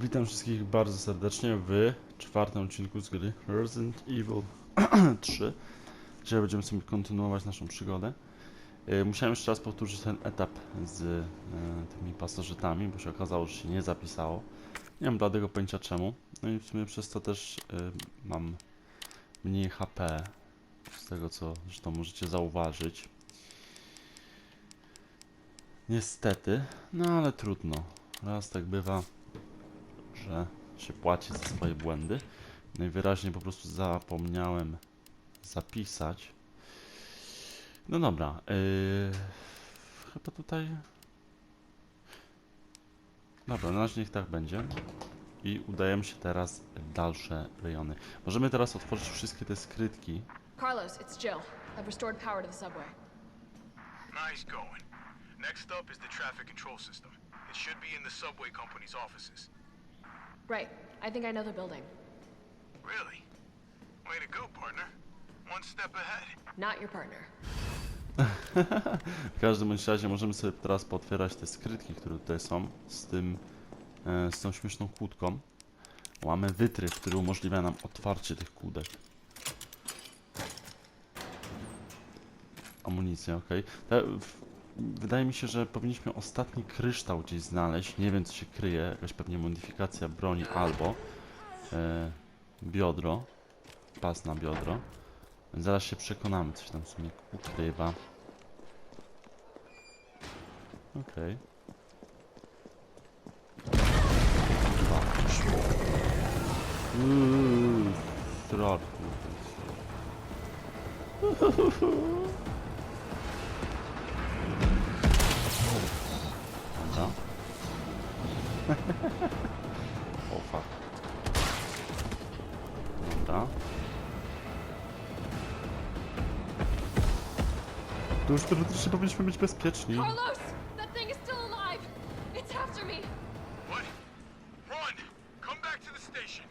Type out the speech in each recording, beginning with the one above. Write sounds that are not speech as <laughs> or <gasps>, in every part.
Witam wszystkich bardzo serdecznie w czwartym odcinku z gry Resident Evil <clears throat> 3. Dzisiaj będziemy sobie kontynuować naszą przygodę. E, Musiałem jeszcze raz powtórzyć ten etap z e, tymi pasożytami, bo się okazało, że się nie zapisało. Nie mam bladego pojęcia czemu. No i w sumie przez to też e, mam mniej HP. Z tego co zresztą możecie zauważyć. Niestety, no ale trudno. Raz tak bywa że się płaci za swoje błędy. Najwyraźniej po prostu zapomniałem zapisać. No dobra, yy, chyba tutaj... Dobra, na razie niech tak będzie. I udajemy się teraz w dalsze rejony. Możemy teraz otworzyć wszystkie te skrytki. Carlos, it's Jill. I've restored power to the subway. Nice going. Next up is the traffic control system. It should be in the subway company's offices. Right. I think I know the building. Really? Way to go, partner. One step ahead. Not your partner. <laughs> W każdym bądź razie możemy sobie teraz potwierać te skrytki, które tutaj są z tym, e, z tą śmieszną kłódką. Mamy wytrych, który umożliwia nam otwarcie tych kłódek. Amunicja, ok. Wydaje mi się, że powinniśmy ostatni kryształ gdzieś znaleźć. Nie wiem, co się kryje. Jakaś pewnie modyfikacja broni albo e, biodro. Pas na biodro. Zaraz się przekonamy, coś tam w sumie ukrywa. Okej. Uuu, troll, To już teoretycznie powinniśmy być bezpieczni. Carlos! That thing is still alive! It's after me! What? Run! Come back to the station.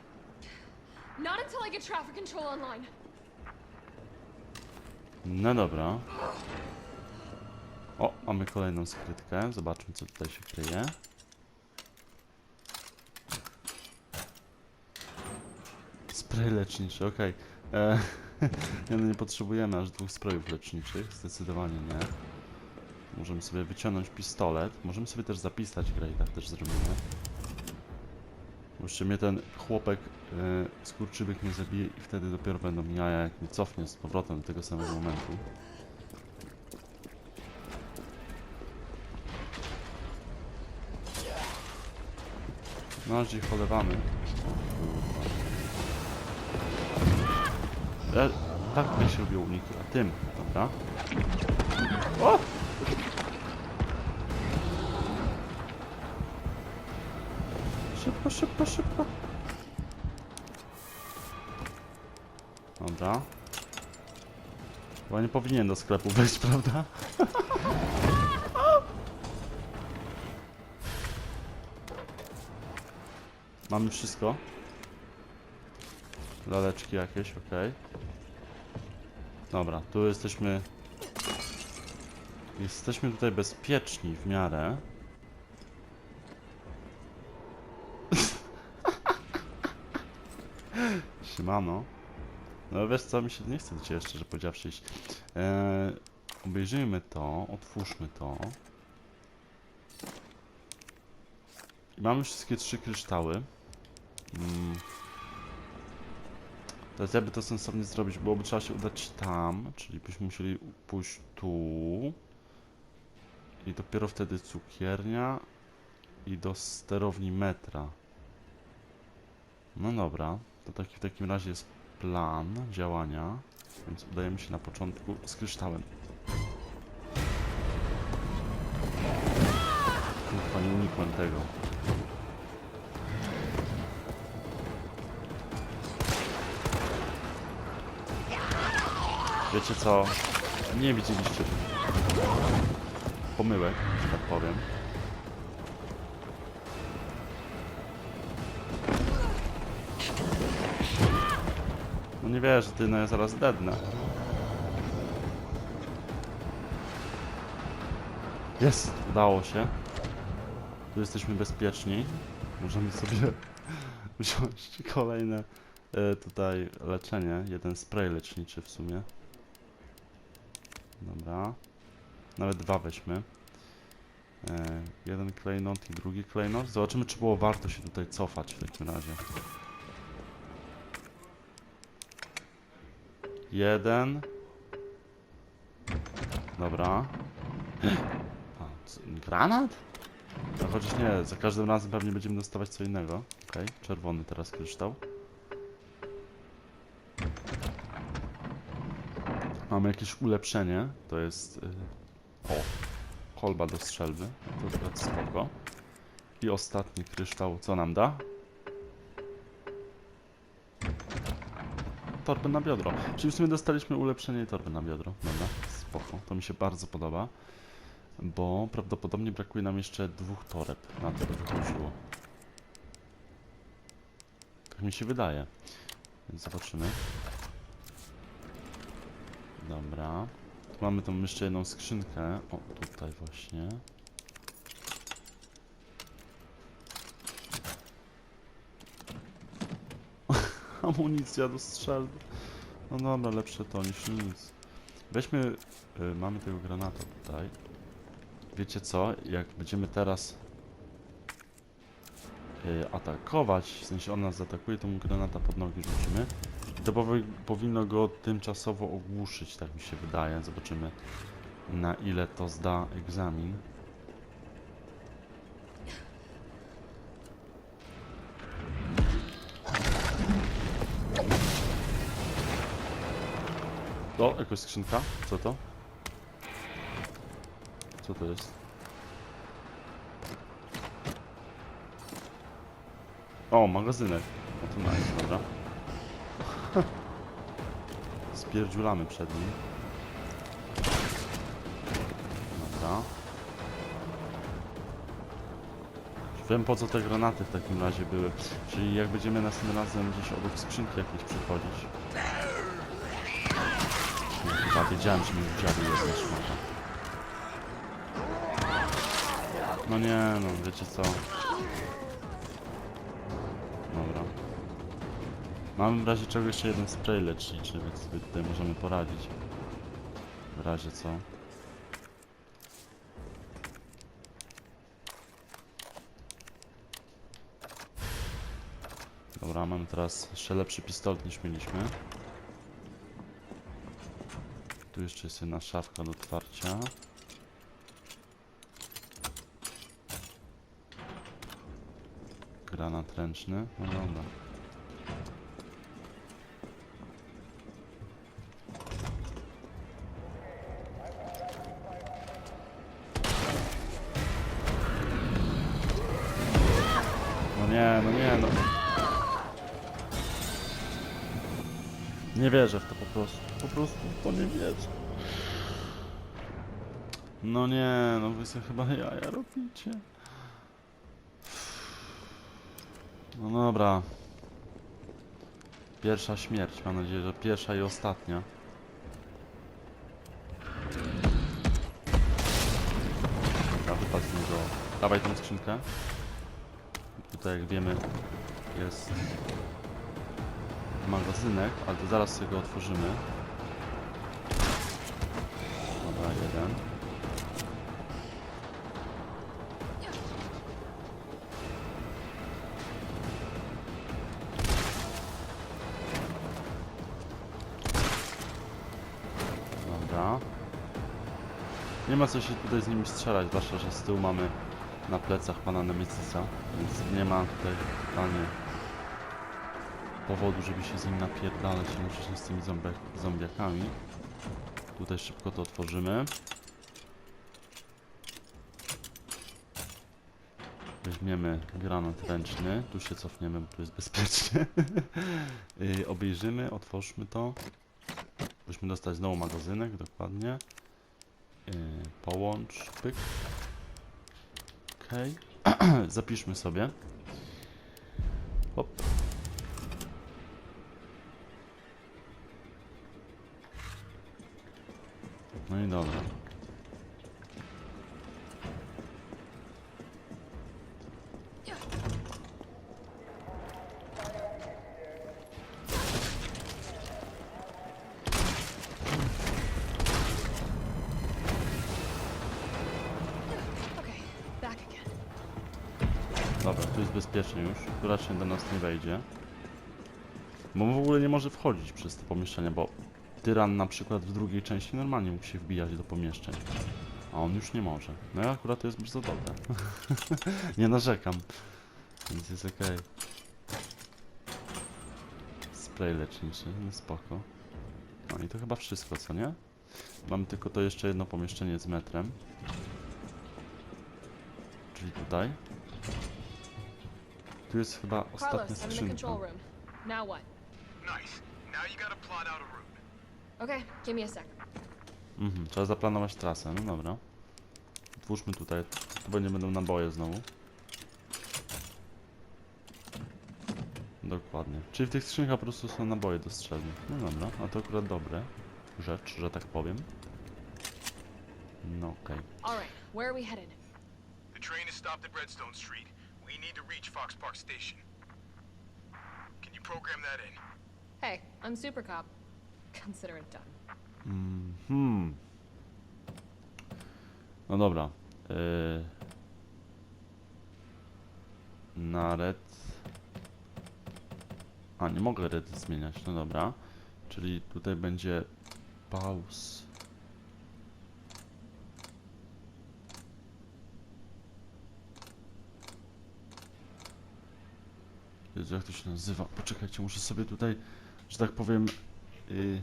Not until I get traffic control online. No dobra. O, mamy kolejną skrytkę. Zobaczmy, co tutaj się kryje. Spray leczniczy, okej. Okay. <laughs> Nie, no nie potrzebujemy aż dwóch sprayów leczniczych, zdecydowanie nie. Możemy sobie wyciągnąć pistolet. Możemy sobie też zapisać grę i tak też zrobimy. Jeszcze mnie ten chłopek yy, skurczybyk nie zabije i wtedy dopiero będą jaja, jak mnie cofnie z powrotem do tego samego momentu. Na razie E, tak się robiło uniki, a tym, dobra. O! Szybko, szybko, szybko. Dobra. Chyba nie powinien do sklepu wejść, <laughs> prawda? Mamy wszystko. Laleczki jakieś, ok. Dobra, tu jesteśmy... Jesteśmy tutaj bezpieczni w miarę. <laughs> Siemano. No wiesz co, mi się nie chce do Ciebie szczerze powiedziawszy iść. Eee, obejrzyjmy to, otwórzmy to. I mamy wszystkie trzy kryształy. Mm. Teraz jakby to sensownie zrobić, byłoby trzeba się udać tam, czyli byśmy musieli pójść tu. I dopiero wtedy cukiernia i do sterowni metra. No dobra, to taki w takim razie jest plan działania, więc udajemy się na początku z kryształem. Kurwa, nie unikłem tego. Wiecie co? Nie widzieliście pomyłek, że tak powiem. No nie wierzę, ty, no ja zaraz dednę. Jest, udało się. Tu jesteśmy bezpieczni. możemy sobie <laughs> wziąć kolejne e, tutaj leczenie. Jeden spray leczniczy w sumie. Dobra. Nawet dwa weźmy. E, jeden klejnot i drugi klejnot. Zobaczymy, czy było warto się tutaj cofać w takim razie. Jeden. Dobra. <clears throat> A, c- granat? No chociaż nie, za każdym razem pewnie będziemy dostawać co innego. Okej, czerwony teraz kryształ. Mamy jakieś ulepszenie, to jest... y, O, kolba do strzelby, to akurat spoko. I ostatni kryształ, co nam da? Torbę na biodro. Czyli w sumie dostaliśmy ulepszenie i torbę na biodro. Dobra, spoko, to mi się bardzo podoba. Bo prawdopodobnie brakuje nam jeszcze dwóch toreb. Na to by wychodziło. Tak mi się wydaje. Więc zobaczymy. Dobra. Tu mamy tą jeszcze jedną skrzynkę. O, tutaj właśnie. <laughs> Amunicja do strzelby. No dobra, lepsze to niż nic. Weźmy... Y, mamy tego granata tutaj. Wiecie co? Jak będziemy teraz y, atakować, w sensie on nas zaatakuje, to mu granata pod nogi rzucimy. To powi powinno go tymczasowo ogłuszyć, tak mi się wydaje. Zobaczymy na ile to zda egzamin. O, jakaś skrzynka. Co to? Co to jest? O, magazynek. No to nice, dobra. <laughs> Spierdziulamy przed nim. Dobra. Wiem po co te granaty w takim razie były. Czyli jak będziemy następnym razem gdzieś obok skrzynki jakieś przychodzić. No, Chyba wiedziałem, że mi wdziały jedna szmata. No nie, no wiecie co. Mamy w razie czego jeszcze jeden spray leczniczy, więc sobie tutaj możemy poradzić. W razie co. Dobra, mamy teraz jeszcze lepszy pistolet niż mieliśmy. Tu jeszcze jest jedna szafka do otwarcia. Granat ręczny. No dobra. No nie, no nie, no. Nie wierzę w to po prostu. Po prostu w to nie wierzę. No nie, no wy sobie chyba jaja robicie. No dobra. Pierwsza śmierć, mam nadzieję, że pierwsza i ostatnia. Dobra, wypadł z. Dawaj tą skrzynkę. Tutaj jak wiemy jest magazynek, ale to zaraz sobie go otworzymy. Dobra, jeden. Dobra. Nie ma co się tutaj z nimi strzelać, zwłaszcza, że z tyłu mamy na plecach pana Nemesisa, więc nie ma tutaj totalnie powodu, żeby się z nim napierdalać i łączyć z tymi zombie- zombiakami. Tutaj szybko to otworzymy. Weźmiemy granat ręczny, tu się cofniemy, bo tu jest bezpiecznie. yy, <laughs> obejrzymy, otwórzmy to. Musimy dostać znowu magazynek, dokładnie. Yy, połącz, pyk. Okej. <clears throat> Zapiszmy sobie. Hop. No i dobra. Bezpiecznie już. Raczej do nas nie wejdzie. Bo w ogóle nie może wchodzić przez te pomieszczenia, bo tyran na przykład w drugiej części normalnie mógł się wbijać do pomieszczeń. A on już nie może. No i akurat to jest bardzo dobre. <laughs> nie narzekam. Więc jest okej. Spray leczniczy, no spoko. No i to chyba wszystko, co nie? Mamy tylko to jeszcze jedno pomieszczenie z metrem. Czyli tutaj. Tu jest chyba ostatnia Carlos, I'm in the skrzynka. control room. Now what? Nice. Now you gotta plot out a route. Okay, give me a sec. Mhm, trzeba zaplanować trasę, no dobra. Twórzmy tutaj, tu będzie będą naboje znowu. Dokładnie. Czyli w tych skrzynkach po prostu są naboje do strzelby. No dobra, a to akurat dobre rzecz, że tak powiem. No okej. Alright, where are we headed? The train is stopped at Redstone Street. Need to reach Fox Park Station. Can you program that in? Hey, I'm Super Cop. <laughs> Consider it done. Mhm. No dobra. Yy... Na red. A, nie mogę red zmieniać, no dobra. Czyli tutaj będzie pauz. Jezu, jak to się nazywa? Poczekajcie, muszę sobie tutaj, że tak powiem... Yy...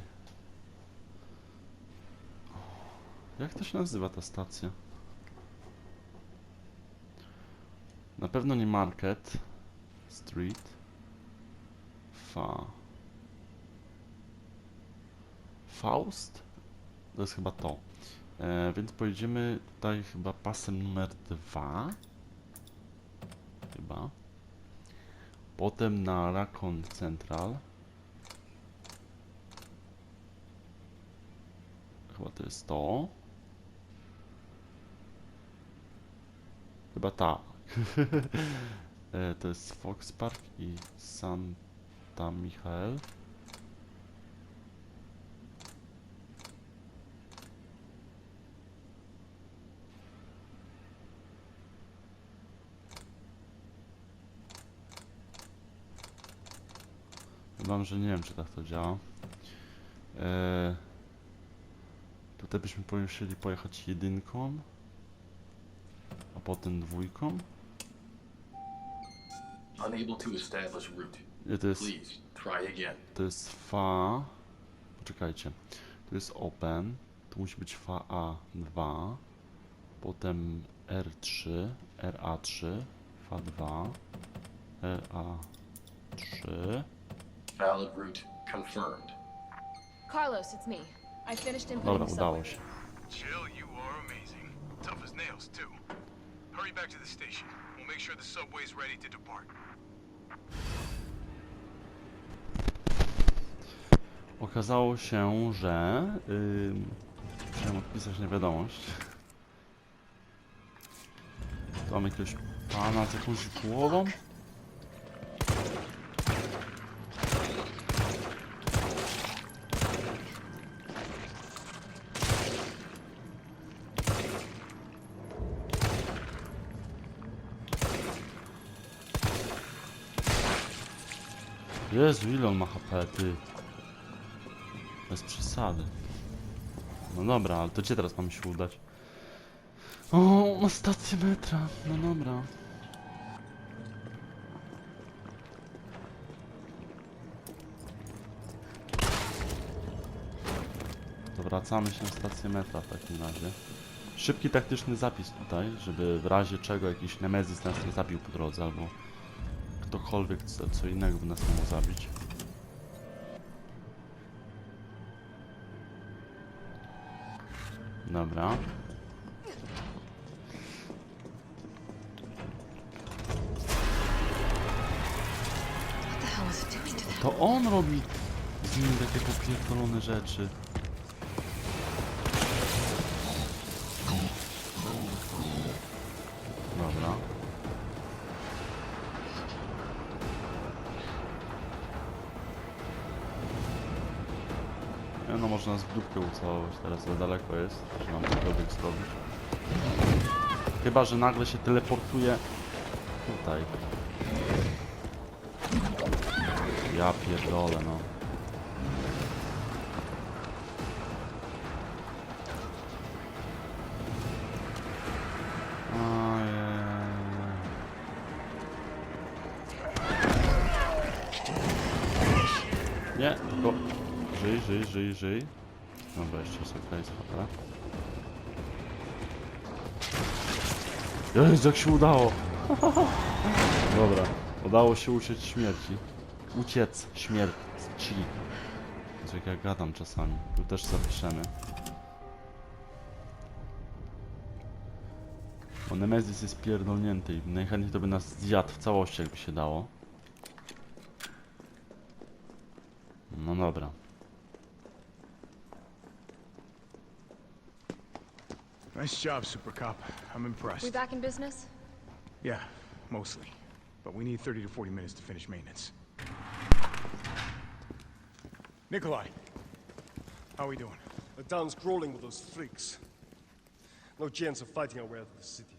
Jak to się nazywa ta stacja? Na pewno nie Market Street. Fa. Faust? To jest chyba to. E, więc pojedziemy tutaj chyba pasem numer dwa. Chyba. Potem na Racon Central. Chyba to jest to. Chyba tak. <laughs> E, to jest Fox Park i Santa Michael. Wam, że nie wiem, czy tak to działa. E, tutaj byśmy musieli pojechać jedynką, a potem dwójką. Unable to establish route. Nie, to jest, Please, try again. to jest fa... Poczekajcie. Tu jest open. Tu musi być fa A2. Potem R3, RA3, fa2, RA3. Valid route confirmed. Carlos, it's me. I finished inputting Dobra, udało się. Jill, you are amazing. Tough as nails, too. Hurry back to the station. We'll make sure the subway's ready to depart. Okazało się, że... Yy, musiałem odpisać na wiadomość. Tu mamy jakiegoś pana z jakąś głową. Jezu, ile on ma HP, ty. Bez przesady. No dobra, ale to gdzie teraz mamy się udać? O, na stację metra. No dobra. To wracamy się na stację metra w takim razie. Szybki taktyczny zapis tutaj, żeby w razie czego jakiś Nemezis nas nie zabił po drodze, albo ktokolwiek co, co innego by nas mógł zabić. Dobra. To on robi z nim takie popierdolone rzeczy. Dupkę ucałować, teraz za daleko jest, że mam cokolwiek zrobić. Chyba, że nagle się teleportuje tutaj. Ja pierdolę, no. Nie, tylko żyj, żyj, żyj, żyj. Dobra, jeszcze jest okej, okay, Jezu, jak się udało! <laughs> Dobra, udało się uciec śmierci. Uciec śmierci. Jezu, jak ja gadam czasami. Tu też zapiszemy. Bo Nemesis jest pierdolnięty i najchętniej to by nas zjadł w całości, jakby się dało. No dobra. Nice job, Super Cop. I'm impressed. We back in business? Yeah, mostly. But we need 30 to 40 minutes to finish maintenance. Nikolai, how are we doing? The town's crawling with those freaks. No chance of fighting our way out of the city.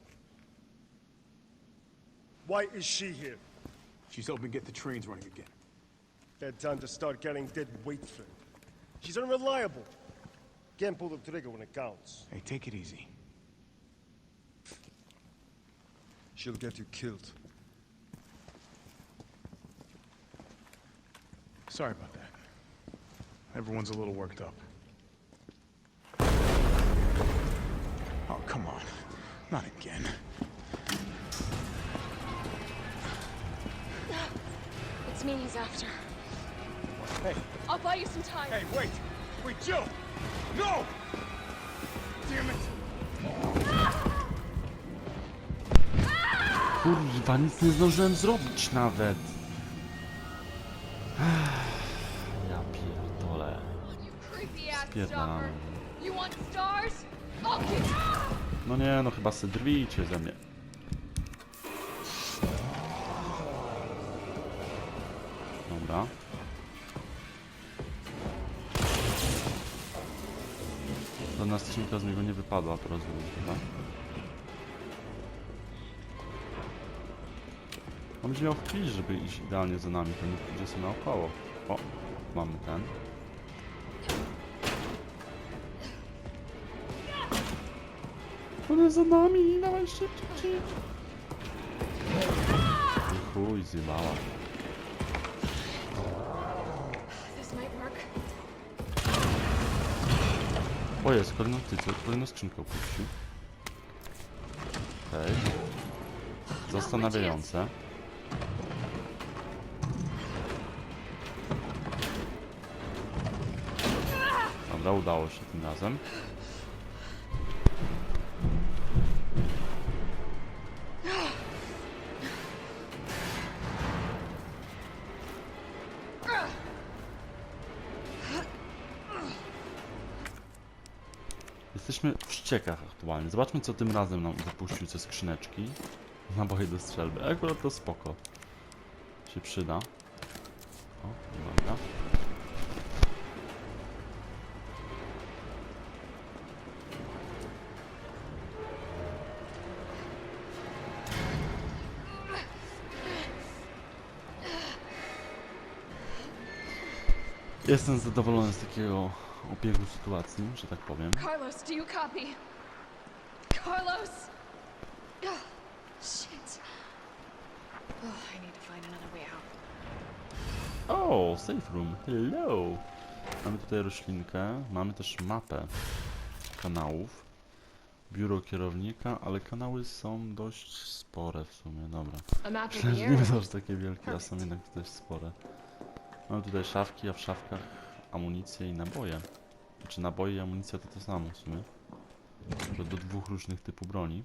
Why is she here? She's helping get the trains running again. Bad time to start carrying dead weight, friend. She's unreliable. Can't pull the trigger when it counts. Hey, take it easy. She'll get you killed. Sorry about that. Everyone's a little worked up. Oh, come on. Not again. It's me he's after. Hey, I'll buy you some time. hey, wait! Wait, Joe! No! Damn it! Kurwa, nic nie zdążyłem zrobić nawet. Ja pierdolę. You No nie, no chyba se drwicie ze mnie. Dobra. Żadna skrzynka z niego nie wypadła, to rozumiem, chyba. On będzie miał chwilę, żeby iść idealnie za nami, to nie pójdzie sobie naokoło. O, mamy ten. On jest za nami, dawaj szybciej. Chuj, zjebała. O jest, kolejną tycę, kolejną skrzynkę opuścił. Okej. Zastanawiające. Dobra, udało się tym razem. Jesteśmy w ściekach aktualnie. Zobaczmy co tym razem nam wypuścił ze skrzyneczki. Naboje do strzelby. Akurat to spoko. Się przyda. O. Jestem zadowolony z takiego obiegu sytuacji, że tak powiem. Carlos, do you copy? Carlos! Ugh, shit. Oh, I need to find another way out. O, safe room. Hello. Mamy tutaj roślinkę. Mamy też mapę kanałów. Biuro kierownika, ale kanały są dość spore w sumie. Dobra. Że <laughs> nie są aż takie wielkie, a są jednak dość spore. Mamy tutaj szafki, a w szafkach amunicję i naboje. Znaczy naboje i amunicja to to samo w sumie. Tylko do dwóch różnych typów broni.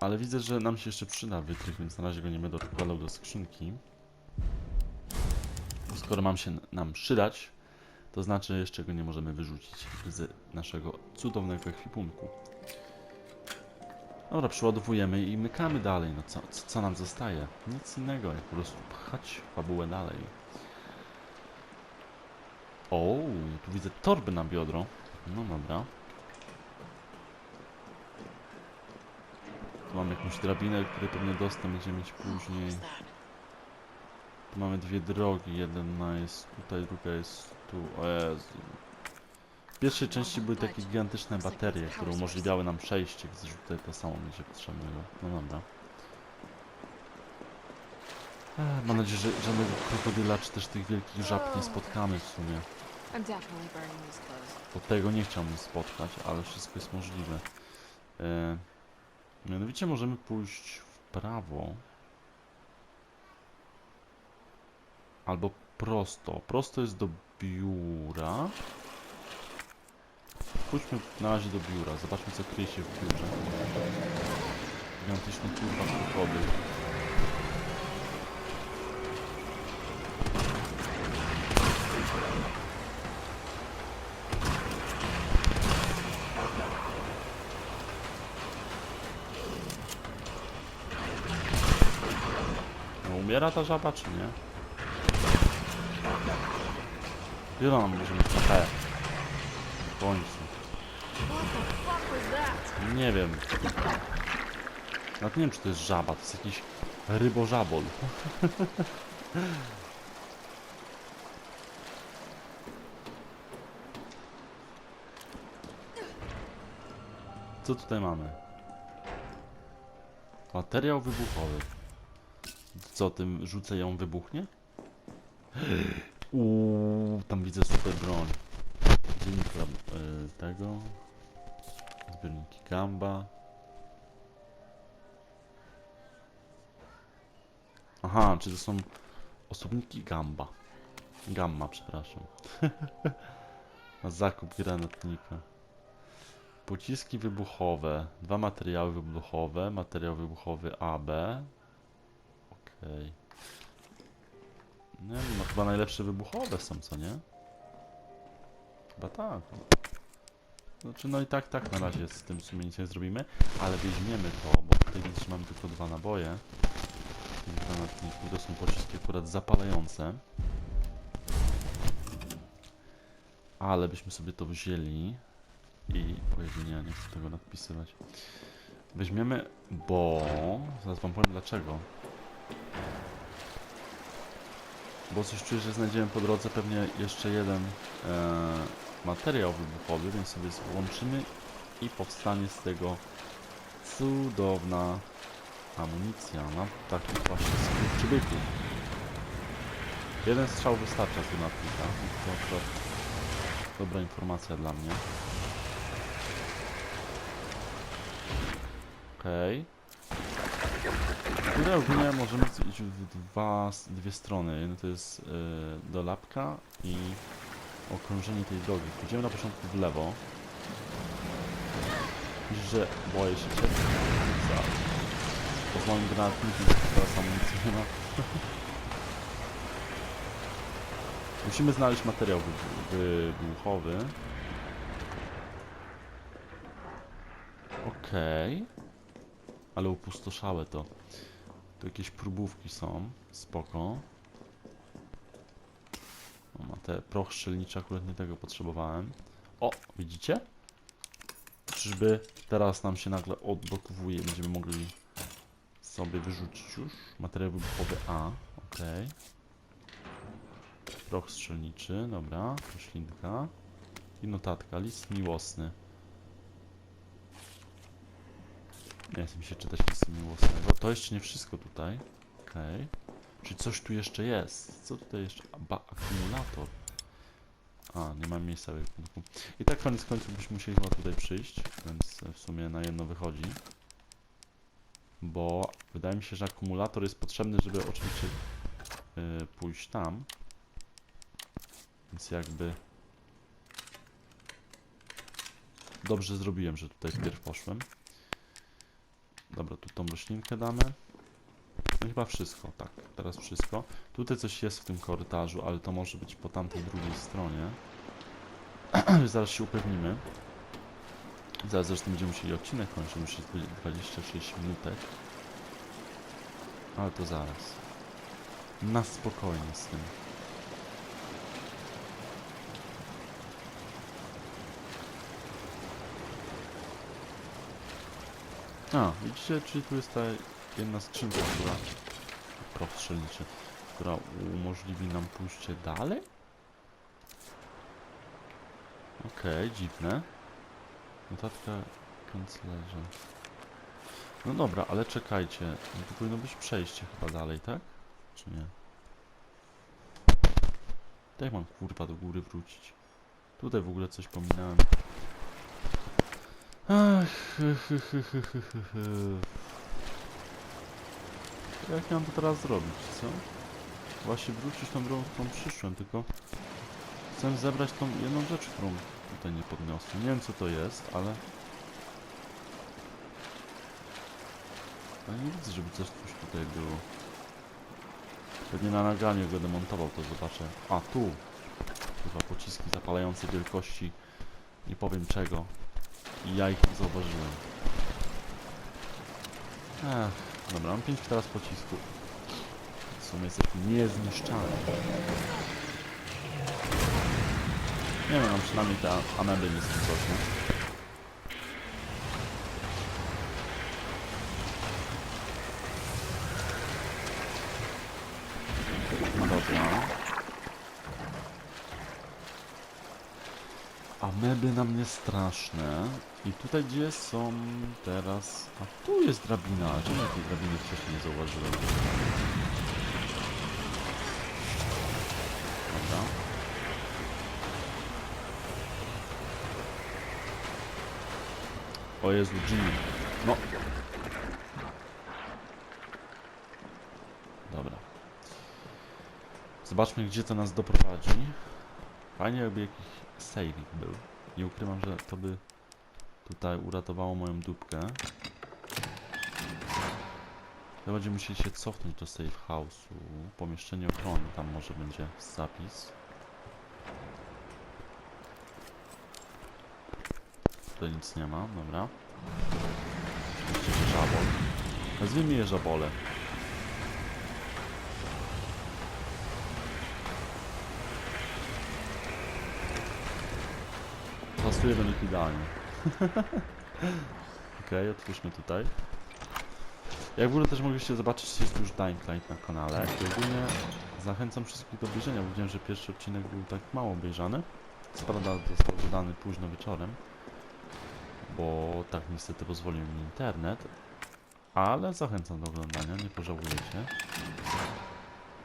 Ale widzę, że nam się jeszcze przyda wytrych, więc na razie go nie będę odkładał do skrzynki. Skoro mam się nam przydać, to znaczy jeszcze go nie możemy wyrzucić z naszego cudownego ekwipunku. Dobra, przyładowujemy i mykamy dalej. No co, co nam zostaje? Nic innego, jak po prostu pchać fabułę dalej. O, tu widzę torby na biodro. No dobra. Mam jakąś drabinę, której pewnie dostęp będziemy mieć później. Tu mamy dwie drogi, jedna jest tutaj, druga jest tu. O Jezu. W pierwszej części były takie gigantyczne baterie, które umożliwiały nam przejście, gdyż tutaj to samo będzie potrzebnego. No dobra. Ech, mam nadzieję, że żadnego krokodyla czy też tych wielkich żab nie spotkamy w sumie. Bo tego nie chciałbym spotkać, ale wszystko jest możliwe. E, mianowicie możemy pójść w prawo. Albo prosto. Prosto jest do biura. Pójdźmy na razie do biura. Zobaczmy co kryje się w biurze. Gigantyczny kurwa krokodyl. Umiera ta żaba, czy nie? Ile nam może mieć? W końcu. Nie wiem. Nawet nie wiem, czy to jest żaba, to jest jakiś rybożabol. Co tutaj mamy? Materiał wybuchowy. Co, tym rzucę ją wybuchnie? <gasps> Uuu, tam widzę super broń. Dziennik y, tego. Zbiorniki gamba. Aha, czy to są osobniki gamba. Gamma, przepraszam. <laughs> Zakup granatnika. Pociski wybuchowe. Dwa materiały wybuchowe. Materiał wybuchowy AB. Okej. Nie wiem, no chyba najlepsze wybuchowe są, co nie? Chyba tak. Znaczy, no i tak, tak na razie z tym w sumie nic nie zrobimy, ale weźmiemy to, bo tutaj widzisz, mamy tylko dwa naboje. W tym granatniku to są pociski akurat zapalające. Ale byśmy sobie to wzięli i... Ojej, nie, nie chcę tego nadpisywać. Weźmiemy, bo... Zaraz wam powiem dlaczego. Bo coś czuję, że znajdziemy po drodze pewnie jeszcze jeden e, materiał wybuchowy, więc sobie złączymy i powstanie z tego cudowna amunicja na takich właśnie skurczybyków. Jeden strzał wystarcza z granatnika, to akurat dobra informacja dla mnie. Okej. Górę ogólnie możemy iść w dwa, dwie strony. Jedno to jest y, do lapka i okrążenie tej drogi. Pójdziemy na początku w lewo. Myślę, że boję się cię. Bo z moim granatnikiem teraz amunicji nie ma. <laughs> Musimy znaleźć materiał wy- wybuchowy. Okej. Ale upustoszałe to. Tu jakieś próbówki są. Spoko. O, ma te proch strzelniczy, akurat nie tego potrzebowałem. O, widzicie? Czyżby teraz nam się nagle odblokowuje, będziemy mogli sobie wyrzucić już. Materiał wybuchowy A, ok. Proch strzelniczy, dobra, roślinka. I notatka, list miłosny. Nie chcę mi się czytać listu miłosnego. To jeszcze nie wszystko tutaj. Okej. Czyli coś tu jeszcze jest. Co tutaj jeszcze? Ba, akumulator. A, nie mam miejsca w ekwipunku. I tak koniec końców byśmy musieli chyba tutaj przyjść, więc w sumie na jedno wychodzi. Bo wydaje mi się, że akumulator jest potrzebny, żeby oczywiście yy, pójść tam. Więc jakby... Dobrze zrobiłem, że tutaj wpierw poszłem. Dobra, tu tą roślinkę damy. No chyba wszystko, tak, teraz wszystko. Tutaj coś jest w tym korytarzu, ale to może być po tamtej drugiej stronie. <clears throat> zaraz się upewnimy. Zaraz zresztą będziemy musieli odcinek kończyć, już jest 26 minutek. Ale to zaraz. Na spokojnie z tym. A, widzicie, czyli tu jest ta jedna skrzynka, która... Proch strzelniczy, która umożliwi nam pójście dalej? Okej, dziwne. Notatka kanclerza. No dobra, ale czekajcie. No Tu powinno być przejście chyba dalej, tak? Czy nie? Jak mam kurwa do góry wrócić? Tutaj w ogóle coś pominąłem. <laughs> Jak mam to teraz zrobić, co? Właśnie wrócić tą drogą, którą przyszłem, tylko chcę zebrać tą jedną rzecz, którą tutaj nie podniosłem. Nie wiem co to jest, ale... Ale nie widzę, żeby coś coś tutaj było. Pewnie na nagraniu demontował, to zobaczę. A, tu! Chyba pociski zapalające wielkości nie powiem czego. Ja ich nie zauważyłem. Ech, dobra, mam 5 teraz pocisków. W sumie jesteśmy niezniszczalni. Nie wiem, no przynajmniej te ameby nie są coś, nie? No dobra. Na mnie straszne. I tutaj gdzie są teraz... A tu jest drabina. Czemu ja tej drabiny wcześniej nie zauważyłem? Dobra. O Jezu, Jimmy. No. Dobra. Zobaczmy, gdzie to nas doprowadzi. Fajnie, jakby jakiś saving był. Nie ukrywam, że to by tutaj uratowało moją dupkę. To będziemy musieli się cofnąć do safe house'u. Pomieszczenie ochrony, tam może będzie zapis. Tutaj nic nie ma, dobra. Oczywiście żabol. Nazwijmy je żabole. Pasuje do nich idealnie. <laughs> Okej, otwórzmy tutaj. Jak w ogóle też mogliście zobaczyć, jest już Dying Light na kanale. Ogólnie zachęcam wszystkich do obejrzenia, bo widziałem, że pierwszy odcinek był tak mało obejrzany. Co prawda został wydany późno wieczorem, bo tak niestety pozwolił mi internet. Ale zachęcam do oglądania, nie pożałujecie.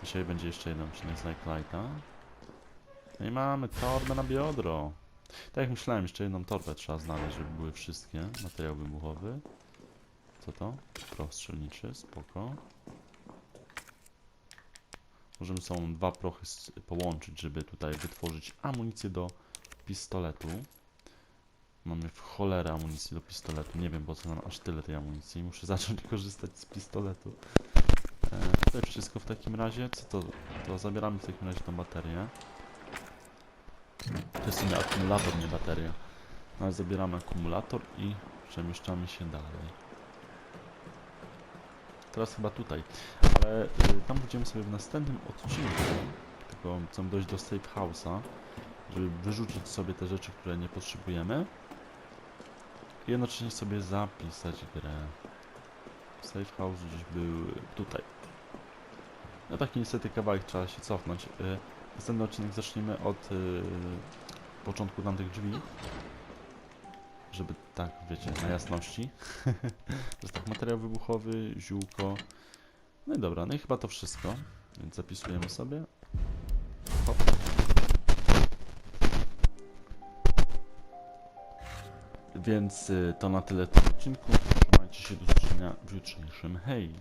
Dzisiaj będzie jeszcze jeden odcinek z Dying Lighta. No i mamy torbę na biodro. Tak jak myślałem, jeszcze jedną torbę trzeba znaleźć, żeby były wszystkie. Materiał wybuchowy. Co to? Proch strzelniczy, spoko. Możemy są dwa prochy połączyć, żeby tutaj wytworzyć amunicję do pistoletu. Mamy w cholerę amunicji do pistoletu. Nie wiem po co nam aż tyle tej amunicji. Muszę <laughs> zacząć korzystać z pistoletu. E, tutaj wszystko w takim razie. Co to? To zabieramy w takim razie tą baterię. To jest sumie akumulator, nie bateria. No, Ale zabieramy akumulator i przemieszczamy się dalej. Teraz chyba tutaj. Ale y, tam będziemy sobie w następnym odcinku. Tylko chcę dojść do safe house'a, żeby wyrzucić sobie te rzeczy, które nie potrzebujemy. I jednocześnie sobie zapisać grę. Safe house gdzieś był tutaj. No taki niestety kawałek trzeba się cofnąć. Y, Następny odcinek zaczniemy od y, początku tamtych drzwi. Żeby tak, wiecie, na jasności. <laughs> jest tak materiał wybuchowy, ziółko. No i dobra, no i chyba to wszystko. Więc zapisujemy sobie. Hop. Więc y, to na tyle w tym odcinku. Trzymajcie się do zobaczenia w jutrzejszym. Hej!